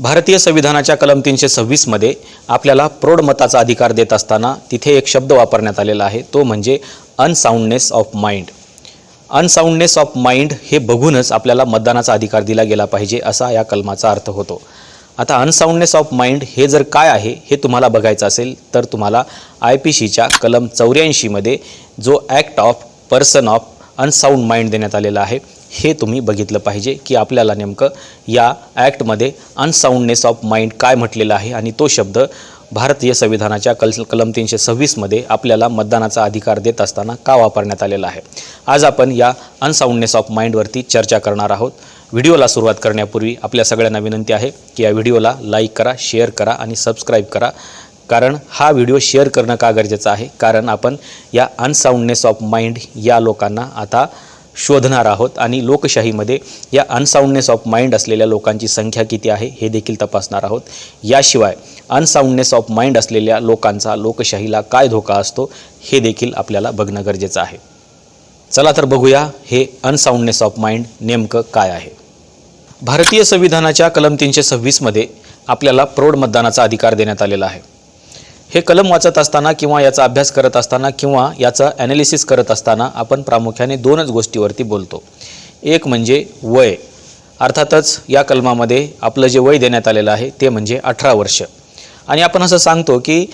भारतीय संविधानाच्या कलम तीनशे सव्वीसमध्ये आपल्याला प्रौढ मताचा अधिकार देत असताना तिथे एक शब्द वापरण्यात आलेला आहे तो म्हणजे unsoundness of mind unsoundness of mind हे बघूनच आपल्याला मतदानाचा अधिकार दिला गेला पाहिजे असा या कलमाचा अर्थ होतो. आता अनसाऊंडनेस ऑफ माइंड हे जर काय आहे हे तुम्हाला बघायचं असेल तर तुम्हाला आय पी सीच्या कलम चौऱ्याऐंशीमध्ये जो act of person of unsound mind देण्यात आलेला आहे हे तुम्ही बघितलं पाहिजे की आपल्याला नेमकं या ॲक्टमध्ये अनसाऊंडनेस ऑफ माइंड काय म्हटलेलं आहे आणि तो शब्द भारतीय संविधानाच्या कल कलम तीनशे सव्वीसमध्ये आपल्याला मतदानाचा अधिकार देत असताना का वापरण्यात आलेला आहे? आज आपण या अनसाऊंडनेस ऑफ माइंडवरती चर्चा करणार आहोत. व्हिडिओला सुरुवात करण्यापूर्वी आपल्या सगळ्यांना विनंती आहे की या व्हिडिओला लाईक करा शेअर करा आणि सबस्क्राईब करा. कारण हा व्हिडिओ शेअर करणं का गरजेचं आहे? कारण आपण या अनसाऊंडनेस ऑफ माइंड या लोकांना आता शोधणार आहोत आणि लोकशाहीमध्ये या अनसाऊंडनेस ऑफ माइंड असलेल्या लोकांची संख्या किती आहे हे देखील तपासणार आहोत. याशिवाय अनसाऊंडनेस ऑफ माइंड असलेल्या लोकांचा लोकशाहीला काय धोका असतो हे देखील आपल्याला बघणं गरजेचं आहे. चला तर बघूया हे अनसाऊंडनेस ऑफ माइंड नेमकं काय आहे. भारतीय संविधानाच्या कलम तीनशे सव्वीसमध्ये आपल्याला प्रौढ मतदानाचा अधिकार देण्यात आलेला आहे. हे कलम वाचत असताना किंवा याचा अभ्यास करत असताना किंवा याचं ॲनालिसिस करत असताना आपण प्रामुख्याने दोनच गोष्टीवरती बोलतो. एक म्हणजे वय. अर्थातच या कलमामध्ये आपलं जे वय देण्यात आलेलं आहे ते म्हणजे अठरा वर्ष. आणि आपण असं सांगतो की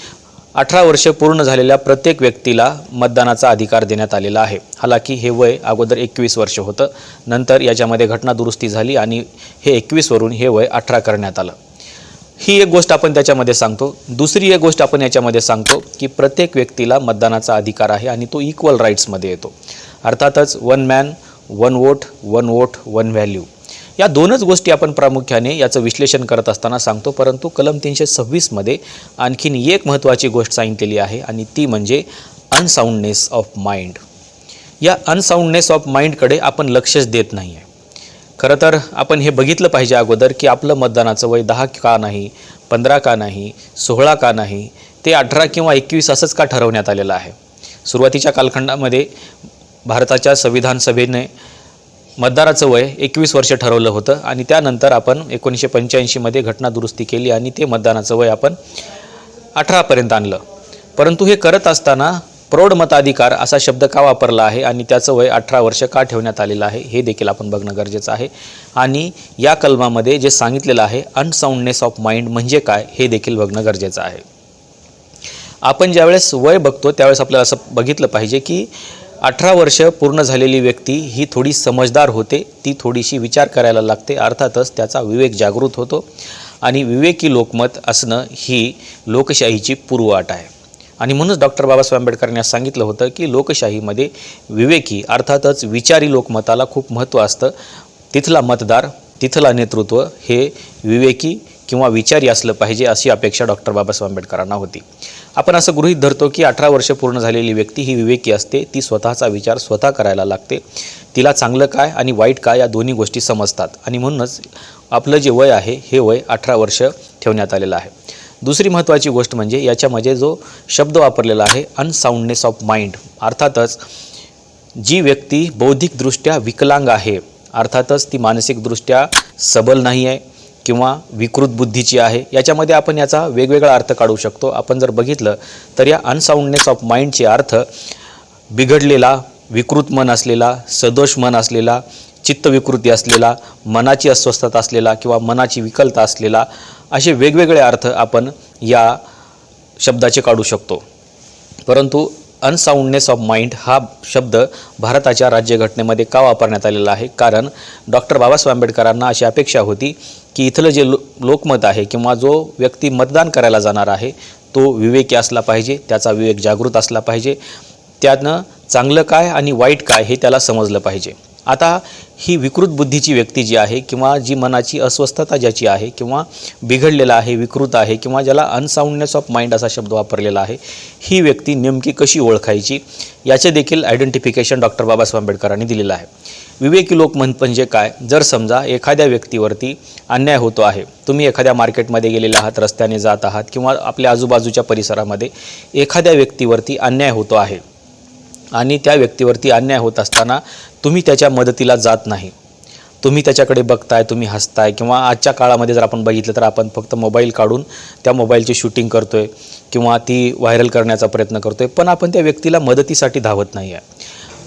अठरा वर्ष पूर्ण झालेल्या प्रत्येक व्यक्तीला मतदानाचा अधिकार देण्यात आलेला आहे. हालाकी हे वय अगोदर एकवीस वर्ष होतं. नंतर याच्यामध्ये घटना दुरुस्ती झाली आणि हे एकवीसवरून हे वय अठरा करण्यात आलं. ही एक गोष्ट आपण त्याच्यामध्ये सांगतो. दुसरी एक गोष्ट आपण याच्यामध्ये सांगतो की प्रत्येक व्यक्तीला मतदानाचा अधिकार आहे आणि तो इक्वल राईट्समध्ये येतो. अर्थातच one man one vote one vote one value या दोनच गोष्टी आपण प्रामुख्याने याचं विश्लेषण करत असताना सांगतो परंतु कलम तीनशे सव्वीसमध्ये आणखीन एक महत्त्वाची गोष्ट सांगितलेली आहे आणि ती म्हणजे अनसाऊंडनेस ऑफ माइंड या अनसाऊंडनेस ऑफ माइंडकडे आपण लक्षच देत नाही आहे खरं तर आपण हे बघितलं पाहिजे अगोदर की आपलं मतदानाचं वय दहा का नाही पंधरा का नाही सोळा का नाही ते अठरा किंवा एकवीस असंच का ठरवण्यात आलेलं आहे? सुरुवातीच्या कालखंडामध्ये भारताच्या संविधान सभेने मतदाराचं वय एकवीस वर्ष ठरवलं होतं आणि त्यानंतर आपण एकोणीसशे पंच्याऐंशीमध्ये घटना दुरुस्ती केली आणि ते मतदानाचं वय आपण अठरापर्यंत आणलं. परंतु हे करत असताना प्रौढ मताधिकार असा शब्द का वापरला आहे आणि त्याचं वय अठरा वर्ष का ठेवण्यात आलेलं आहे हे देखील आपण बघणं गरजेचं आहे. आणि या कलमामध्ये जे सांगितलेलं आहे अनसाऊंडनेस ऑफ माइंड म्हणजे काय हे देखील बघणं गरजेचं आहे. आपण ज्यावेळेस वय बघतो त्यावेळेस आपल्याला असं बघितलं पाहिजे की अठरा वर्ष पूर्ण झालेली व्यक्ती ही थोडी समजदार होते ती थोडीशी विचार करायला लागते अर्थातच त्याचा विवेक जागृत होतो. आणि विवेकी लोकमत असणं ही लोकशाहीची पूर्वअट आहे. आणि म्हणूनच डॉक्टर बाबासाहेब आंबेडकरांनी असं सांगितलं होतं की लोकशाहीमध्ये विवेकी अर्थातच विचारी लोकमताला खूप महत्त्व असतं. तिथला मतदार तिथला नेतृत्व हे विवेकी किंवा विचारी असलं पाहिजे अशी अपेक्षा डॉक्टर बाबासाहेब आंबेडकरांना होती. आपण असं गृहीत धरतो की अठरा वर्ष पूर्ण झालेली व्यक्ती ही विवेकी असते ती स्वतःचा विचार स्वतः करायला लागते. तिला चांगलं काय आणि वाईट काय या दोन्ही गोष्टी समजतात आणि म्हणूनच आपलं जे वय आहे हे वय अठरा वर्ष ठेवण्यात आलेलं आहे. दुसरी महत्त्वाची गोष्ट म्हणजे याच्यामध्ये जो शब्द वापरलेला आहे अनसाऊंडनेस ऑफ माइंड अर्थातच जी व्यक्ती बौद्धिकदृष्ट्या विकलांग आहे अर्थातच ती मानसिकदृष्ट्या सबल नाही आहे किंवा विकृत बुद्धीची आहे याच्यामध्ये आपण याचा वेगवेगळा अर्थ काढू शकतो. आपण जर बघितलं तर या अनसाऊंडनेस ऑफ माइंडचे अर्थ बिघडलेला विकृत मन असलेला सदोष मन असलेला चित्तविकृती असलेला मनाची अस्वस्थता असलेला किंवा मनाची विकलता असलेला असे वेगवेगळे अर्थ आपण या शब्दाचे काढू शकतो. परंतु अनसाऊंडनेस ऑफ माइंड हा शब्द भारताच्या राज्यघटनेमध्ये का वापरण्यात आलेला आहे? कारण डॉक्टर बाबासाहेब आंबेडकरांना अशी अपेक्षा होती की इथलं जे लो लोकमत आहे किंवा जो व्यक्ती मतदान करायला जाणार आहे तो विवेकी असला पाहिजे त्याचा विवेक जागृत असला पाहिजे त्यानं चांगलं काय आणि वाईट काय हे त्याला समजलं पाहिजे. आता ही विकृत बुद्धीची व्यक्ती जी आहे किंवा जी मनाची अस्वस्थता ज्याची आहे किंवा बिघडलेला आहे विकृत आहे किंवा ज्याला अनसाऊंडनेस ऑफ माइंड असा शब्द वापरलेला आहे ही व्यक्ती नेमकी कशी ओळखायची याचे देखील आयडेंटिफिकेशन डॉक्टर बाबासाहेब आंबेडकरांनी दिलेलं आहे. विवेकी लोक म्हण म्हणजे काय? जर समजा एखाद्या व्यक्तीवरती अन्याय होतो आहे तुम्ही एखाद्या मार्केटमध्ये गेलेले आहात रस्त्याने जात आहात किंवा आपल्या आजूबाजूच्या परिसरामध्ये एखाद्या व्यक्तीवरती अन्याय होतो आहे आणि त्या व्यक्तीवरती अन्याय होत असताना तुम्ही त्याच्या मदतीला जात नाही. तुम्ही त्याच्याकडे बघताय तुम्ही हसताय किंवा आजच्या काळामध्ये जर आपण बघितलं तर आपण फक्त मोबाईल काढून त्या मोबाईलची शूटिंग करतोय किंवा ती व्हायरल करण्याचा प्रयत्न करतोय पण आपण त्या व्यक्तीला मदतीसाठी धावत नाही आहे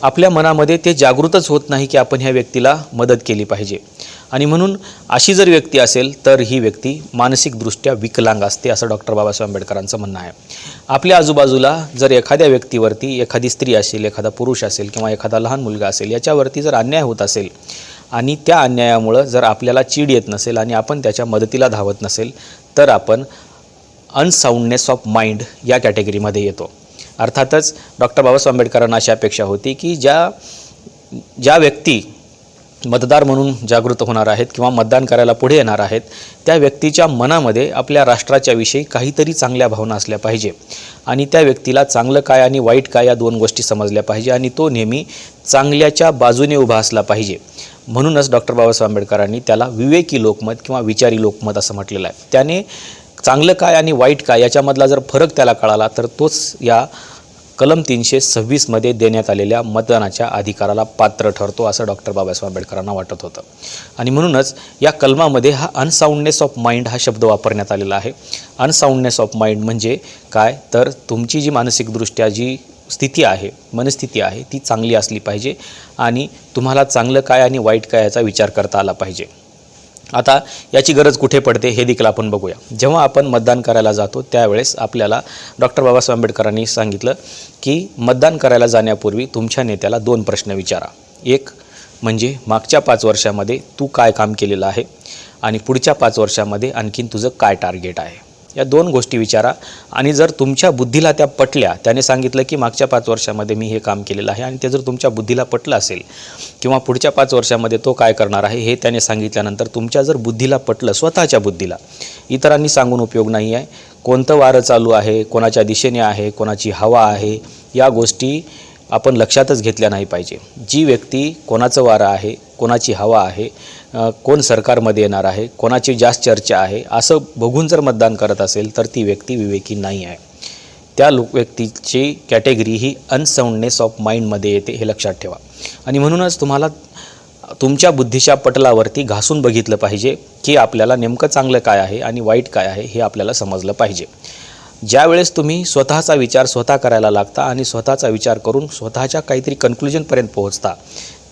आपल्या मनामध्ये ते जागृतच होत नाही की आपण ह्या व्यक्तीला मदत केली पाहिजे. आणि म्हणून अशी जर व्यक्ती असेल तर ही व्यक्ती मानसिकदृष्ट्या विकलांग असते असं डॉक्टर बाबासाहेब आंबेडकरांचं म्हणणं आहे. आपल्या आजूबाजूला जर एखाद्या व्यक्तीवरती एखादी स्त्री असेल एखादा पुरुष असेल किंवा एखादा लहान मुलगा असेल याच्यावरती जर अन्याय होत असेल आणि त्या अन्यायामुळं जर आपल्याला चीड येत नसेल आणि आपण त्याच्या मदतीला धावत नसेल तर आपण अनसाऊंडनेस ऑफ माइंड या कॅटेगरीमध्ये येतो. अर्थातच डॉक्टर बाबासाहेब आंबेडकरांना अशी अपेक्षा होती की ज्या ज्या व्यक्ती मतदार म्हणून जागृत होणार आहेत किंवा मतदान करायला पुढे येणार आहेत त्या व्यक्तीच्या मनामध्ये आपल्या राष्ट्राच्या विषयी काहीतरी चांगल्या भावना असल्या पाहिजे. आणि त्या व्यक्तीला चांगलं काय आणि वाईट काय या दोन गोष्टी समजल्या पाहिजे आणि तो नेहमी चांगल्याच्या बाजूने उभा असला पाहिजे. म्हणूनच डॉक्टर बाबासाहेब आंबेडकरांनी त्याला विवेकी लोकमत किंवा विचारी लोकमत असं म्हटलेलं आहे. त्याने चांगलं काय आणि वाईट काय याच्यामधला जर फरक त्याला कळाला तर तोच या कलम तीनशे सव्वीसमध्ये देण्यात आलेल्या मतदानाच्या अधिकाराला पात्र ठरतो असं डॉक्टर बाबासाहेब आंबेडकरांना वाटत होतं. आणि म्हणूनच या कलमामध्ये हा अनसाऊंडनेस ऑफ माइंड हा शब्द वापरण्यात आलेला आहे. अनसाऊंडनेस ऑफ माइंड म्हणजे काय? तर तुमची जी मानसिकदृष्ट्या जी स्थिती आहे मनस्थिती आहे ती चांगली असली पाहिजे आणि तुम्हाला चांगलं काय आणि वाईट काय याचा विचार करता आला पाहिजे. आता याची गरज कुठे पडते हे देखील आपण बघूया. जेव्हा आपण मतदान करायला जातो त्यावेळेस आपल्याला डॉक्टर बाबासाहेब आंबेडकरांनी सांगितलं की मतदान करायला जाण्यापूर्वी तुमच्या नेत्याला दोन प्रश्न विचारा. एक म्हणजे मागच्या पाच वर्षामध्ये तू काय काम केलेलं आहे? आणि पुढच्या पाच वर्षामध्ये आणखीन तुझं काय टार्गेट आहे? या दोन गोष्टी विचारा. आणि जर तुमच्या बुद्धीला त्या पटल्या त्याने सांगितलं की मागच्या पाच वर्षामध्ये मी हे काम केलेलं आहे आणि ते जर तुमच्या बुद्धीला पटलं असेल किंवा पुढच्या पाच वर्षामध्ये तो काय करणार आहे हे त्याने सांगितल्यानंतर तुमच्या जर बुद्धीला पटलं स्वतःच्या बुद्धीला इतरांनी सांगून उपयोग नाही आहे. कोणतं वारं चालू आहे कोणाच्या दिशेने आहे कोणाची हवा आहे या गोष्टी आपण लक्षातच घेतल्या नाही पाहिजे. जी व्यक्ती कोणाचं वारं आहे कोणाची हवा आहे कोण सरकारमध्ये येणार आहे कोणाची जास्त चर्चा आहे असं बघून जर मतदान करत असेल तर ती व्यक्ती विवेकी नाही आहे. त्या लोक व्यक्तीची कॅटेगरी ही अनसाऊंडनेस ऑफ माइंडमध्ये येते हे लक्षात ठेवा. आणि म्हणूनच तुम्हाला तुमच्या बुद्धीच्या पटलावरती घासून बघितलं पाहिजे की आपल्याला नेमकं चांगलं काय आहे आणि वाईट काय आहे हे आपल्याला समजलं पाहिजे. ज्यावेळेस तुम्ही स्वतःचा विचार स्वतः करायला लागता आणि स्वतःचा विचार करून स्वतःच्या काहीतरी कन्क्लुजनपर्यंत पोहोचता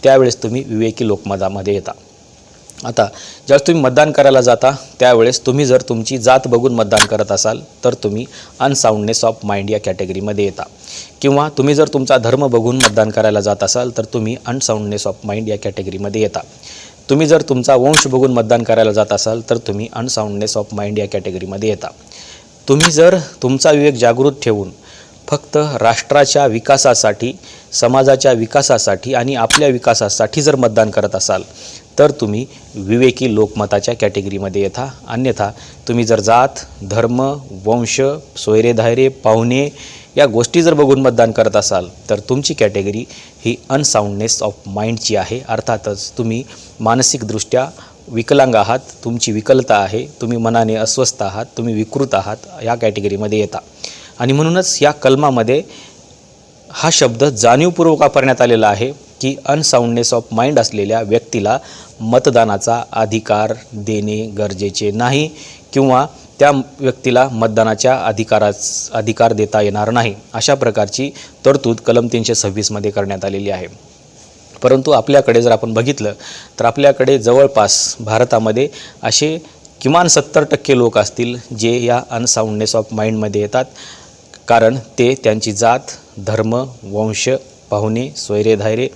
त्यावेळेस तुम्ही विवेकी लोकमतामध्ये येता. आता ज्यावेळेस तुम्ही मतदान करायला जाता त्यावेळेस तुम्ही जर तुमची जात बघून मतदान करत असाल तर तुम्ही अनसाऊंडनेस ऑफ माइंड या कॅटेगरीमध्ये येता. किंवा तुम्ही जर तुमचा धर्म बघून मतदान करायला जात असाल तर तुम्ही अनसाऊंडनेस ऑफ माइंड या कॅटेगरीमध्ये येता. तुम्ही जर तुमचा वंश बघून मतदान करायला जात असाल तर तुम्ही अनसाऊंडनेस ऑफ माइंड या कॅटेगरीमध्ये येता. तुम्ही जर तुमचा विवेक जागृत ठेवून फक्त राष्ट्राच्या विकासासाठी समाजाच्या विकासासाठी आणि आपल्या विकासासाठी जर मतदान करत असाल तर तुम्ही विवेकी लोकमताच्या कॅटेगरीमध्ये येता अन्यथा तुम्ही जर जात धर्म वंश सोयरे धायरे पाहुणे या गोष्टी जर बघून मतदान करत असाल तर तुमची कॅटेगरी ही अनसाऊंडनेस ऑफ माइंडची आहे. अर्थातच तुम्ही मानसिकदृष्ट्या विकलांग आहात तुमची विकलता आहे तुम्ही मनाने अस्वस्थ आहात तुम्ही विकृत आहात या कॅटेगरीमध्ये येता. आणि म्हणूनच या कलमामध्ये हा शब्द जाणीवपूर्वक वापरण्यात आलेला आहे. की अनसाऊंडनेस ऑफ माइंड असलेल्या व्यक्तीला मतदानाचा अधिकार देणे गरजेचे नाही किंवा त्या व्यक्तीला मतदानाच्या अधिकाराच अधिकार देता येणार नाही. अशा प्रकारची तरतूद कलम तीनशे सव्वीसमध्ये करण्यात आलेली आहे. परंतु आपल्याकडे जर आपण बघितलं तर आपल्याकडे जवळपास भारतामध्ये असे किमान सत्तर टक्के लोक असतील जे या अनसाऊंडनेस ऑफ माइंडमध्ये येतात. कारण ते त्यांची जात धर्म वंश पाहुणे सोयरे धायरे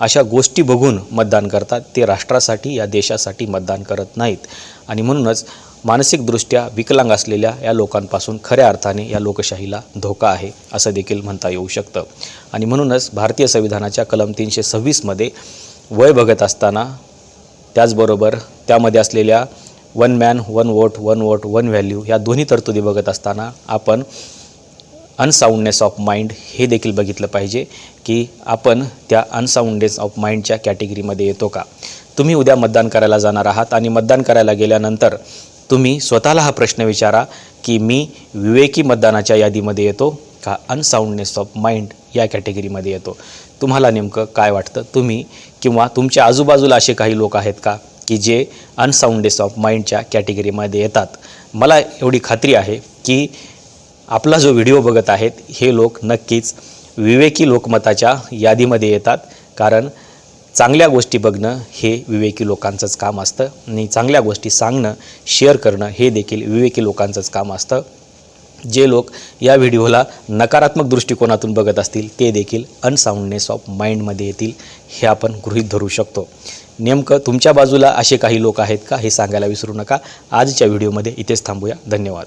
अशा गोष्टी बघून मतदान करतात. ते राष्ट्रासाठी या देशासाठी मतदान करत नाहीत. आणि म्हणूनच मानसिकदृष्ट्या विकलांग असलेल्या या लोकांपासून खऱ्या अर्थाने या लोकशाहीला धोका आहे असं देखील म्हणता येऊ शकतं. आणि म्हणूनच भारतीय संविधानाच्या कलम तीनशे सव्वीसमध्ये वय बघत असताना त्याचबरोबर त्यामध्ये असलेल्या one man one vote one vote one value या दोन्ही तरतुदी बघत असताना आपण अनसाऊंडनेस ऑफ माइंड हे देखील बघितलं पाहिजे की आपण त्या अनसाऊंडनेस ऑफ माइंडच्या कॅटेगरीमध्ये येतो का? तुम्ही उद्या मतदान करायला जाणार आहात आणि मतदान करायला गेल्यानंतर तुम्ही स्वतःला हा प्रश्न विचारा की मी विवेकी मतदानाच्या यादीमध्ये येतो का अनसाऊंडनेस ऑफ माइंड या कॅटेगरीमध्ये येतो? तुम्हाला नेमकं काय वाटतं? तुम्ही किंवा तुमच्या आजूबाजूला असे काही लोक आहेत का की जे अनसाऊंडनेस ऑफ माइंडच्या कॅटेगरीमध्ये येतात? मला एवढी खात्री आहे की आपला जो व्हिडिओ बघत आहेत हे लोक नक्कीच विवेकी लोकमताच्या यादीमध्ये येतात. कारण चांगल्या गोष्टी बघणं हे विवेकी लोकांचंच काम असतं आणि चांगल्या गोष्टी सांगणं शेअर करणं हे देखील विवेकी लोकांचंच काम असतं. जे लोक या व्हिडिओला नकारात्मक दृष्टिकोनातून बघत असतील ते देखील अनसाऊंडनेस ऑफ माइंडमध्ये येतील हे आपण गृहीत धरू शकतो. नेमकं तुमच्या बाजूला असे काही लोक आहेत का हे सांगायला विसरू नका. आजच्या व्हिडिओमध्ये इथेच थांबूया. धन्यवाद.